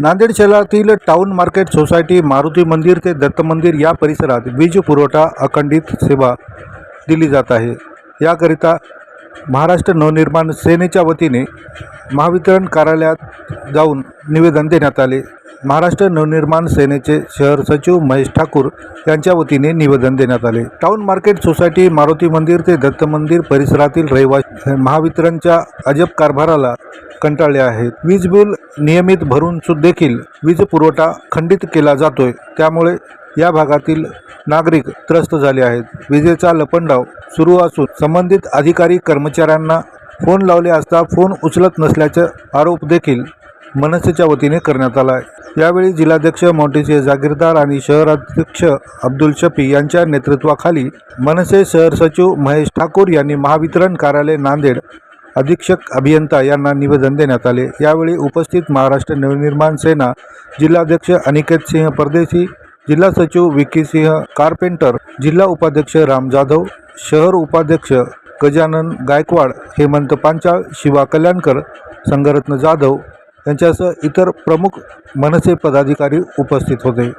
नांदेड शहरातील town market society Maruti मंदिर ते दत्त मंदिर या परिसरात वीज पुरवठा अखंडित सेवा दिली जात आहे. याकरिता महाराष्ट्र नवनिर्माण सेनेच्या वतीने महावितरण कार्यालयात जाऊन निवेदन देण्यात आले. महाराष्ट्र नवनिर्माण सेनेचे शहर सचिव महेश ठाकूर यांच्या वतीने निवेदन देण्यात आले. टाऊन मार्केट सोसायटी मारुती मंदिर ते दत्त मंदिर परिसरातील रहिवासी महावितरणच्या अजब कारभाराला कंटाळले आहेत. वीज बिल नियमित भरून देखील वीज पुरवठा खंडित केला जातोय. त्यामुळे या भागातील नागरिक त्रस्त झाले आहेत. विजेचा लपंडाव सुरू असून संबंधित अधिकारी कर्मचाऱ्यांना फोन लावले असता फोन उचलत नसल्याचे आरोप देखील मनसेच्या वतीने करण्यात आला आहे यावेळी जिल्हाध्यक्ष मोंटेसिंह जागीरदार आणि शहराध्यक्ष अब्दुल शफी यांच्या नेतृत्वाखाली मनसे शहर सचिव महेश ठाकूर यांनी महावितरण कार्यालय नांदेड अधीक्षक अभियंता यांना निवेदन देण्यात आले. यावेळी उपस्थित महाराष्ट्र नवनिर्माण सेना जिल्हाध्यक्ष अनिकेत सिंह परदेशी जिल्हा सचिव विकी सिंह कारपेंटर जिल्हा उपाध्यक्ष राम जाधव शहर उपाध्यक्ष गजानन गायकवाड हेमंत पांचाळ शिवा कल्याणकर संगरत्न जाधव यांच्यासह इतर प्रमुख मनसे पदाधिकारी उपस्थित होते.